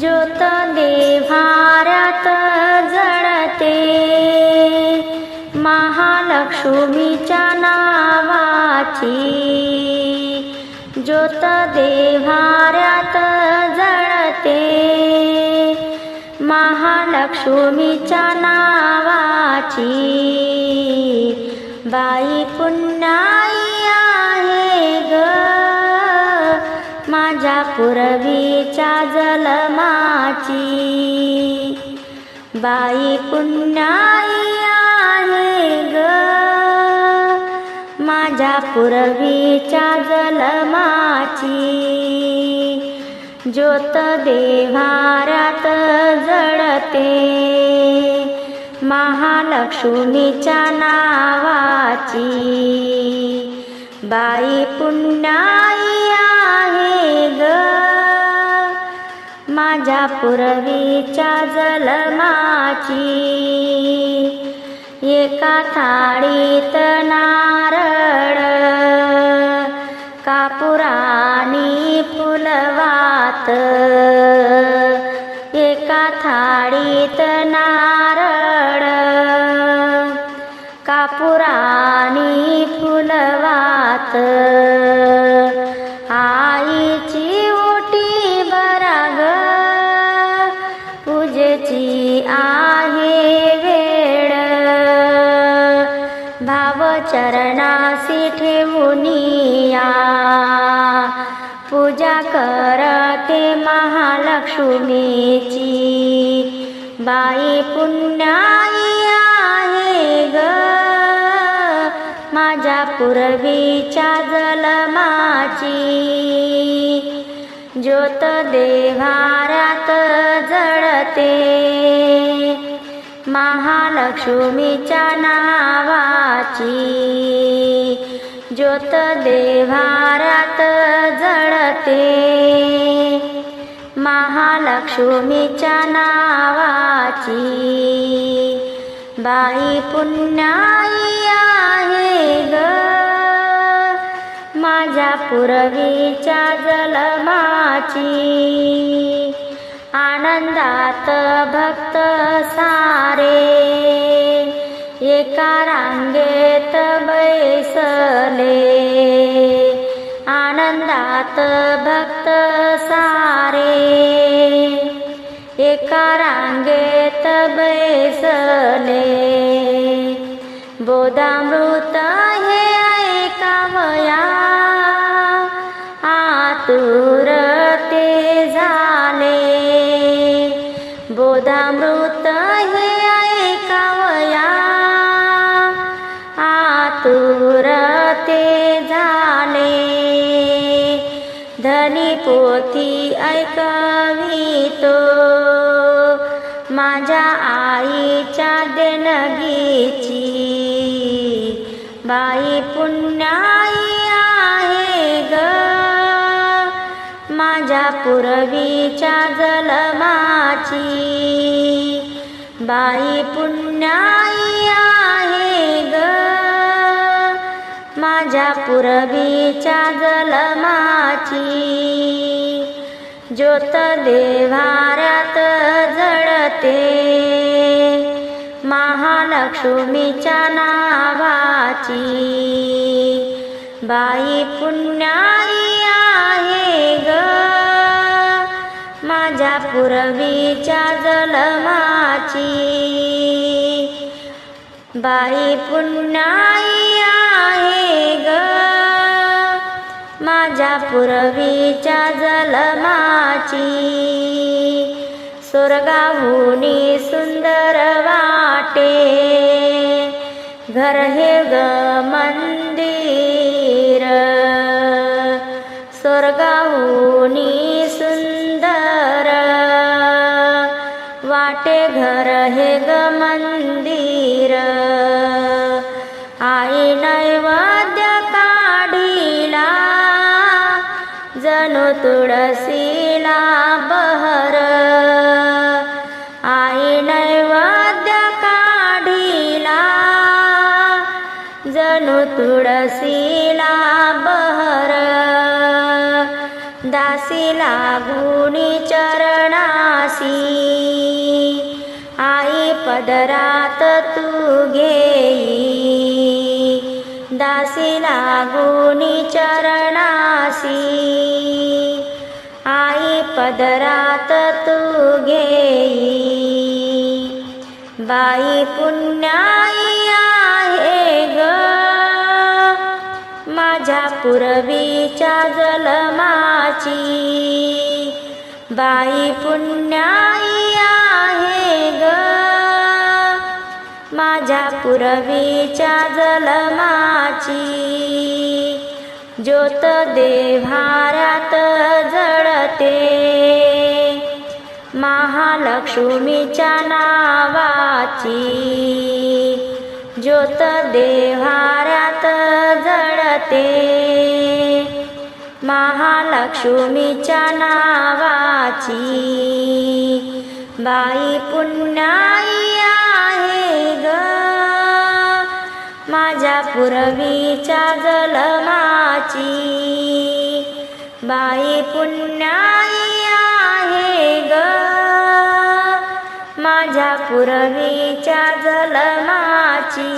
ज्योत देवारात जळते महालक्ष्मीच्या नावाची ज्योत देवारात जळते महालक्ष्मीच्या नावाची बाई पुन्नाई आहे ग. माझ्या पुरवी जलमाची. बाई पुण्याई आहे ग. माझ्या पूर्वीच्या जलमाची. ज्योत देव्हाऱ्यात जळते. महालक्ष्मीच्या नावाची. बाई पुण्याई आहे ग. माझ्या पूर्वीच्या जलमाची. एका थाळीत नारळ कापुरानी फुलवात. एका थाळीत नारळ कापुरानी फुलवात. चरणासी ठेवून पूजा करते महालक्ष्मीची. बाई पुण्याई आहे ग. माझ्या पूर्वीच्या जलमाची. ज्योत देवा लक्ष्मीच्या नावाची. ज्योत देवारात जळते. महालक्ष्मीच्या नावाची. बाई पुण्याई आहे ग. माझ्या पूर्वीच्या जलमाची आनंदात भक्त सारे. एका रांगेत बैसले. आनंदात भक्त सारे. एका रांगेत बैसले. बोधामृत बोधामृत हे ऐकावया आतुर ते झाले धनी पोथी ऐकवितो. माझ्या आईच्या देणगीची बाई पुण्याई आहे ग. माझ्या पूर्वीच्या जलमाची. बाई पुण्याई आहे ग. माझ्या पूर्वीच्या जलमाची. ज्योत देवाऱ्यात जडते. महालक्ष्मीच्या नावाची. बाई पुण्याई माझ्या पूर्वीच्या जलमाची. बाई पुन्हाई आहे ग. माझ्या पूर्वीच्या जलमाची. स्वर्गाहून सुंदर वाटे. घर हे ग मंदिर. स्वर्गाहून घर हे ग मंदिर. आई नैवाद्य काढीला जणू तुळशीला बहर. आई नैवाद्य काढिला जणू तुळशीला बहर. दासीला गुणी चरणासी. पदरात तू घेई दासी लागुनी चरणासी. आई पदरात तू घेई बाई पुण्याई आहे ग. माझ्या पूर्वीच्या जलमाची. बाई पुण्याई माझ्या पूर्वीच्या जलमाची. ज्योत देव्हाऱ्यात जळते. महालक्ष्मीच्या नावाची. ज्योत देव्हाऱ्यात जळते. महालक्ष्मीच्या नावाची. बाई पुण्याई पूर्वीच्या जलमाची बाई पुण्याई आहे ग. माझ्या पूर्वीच्या जलमाची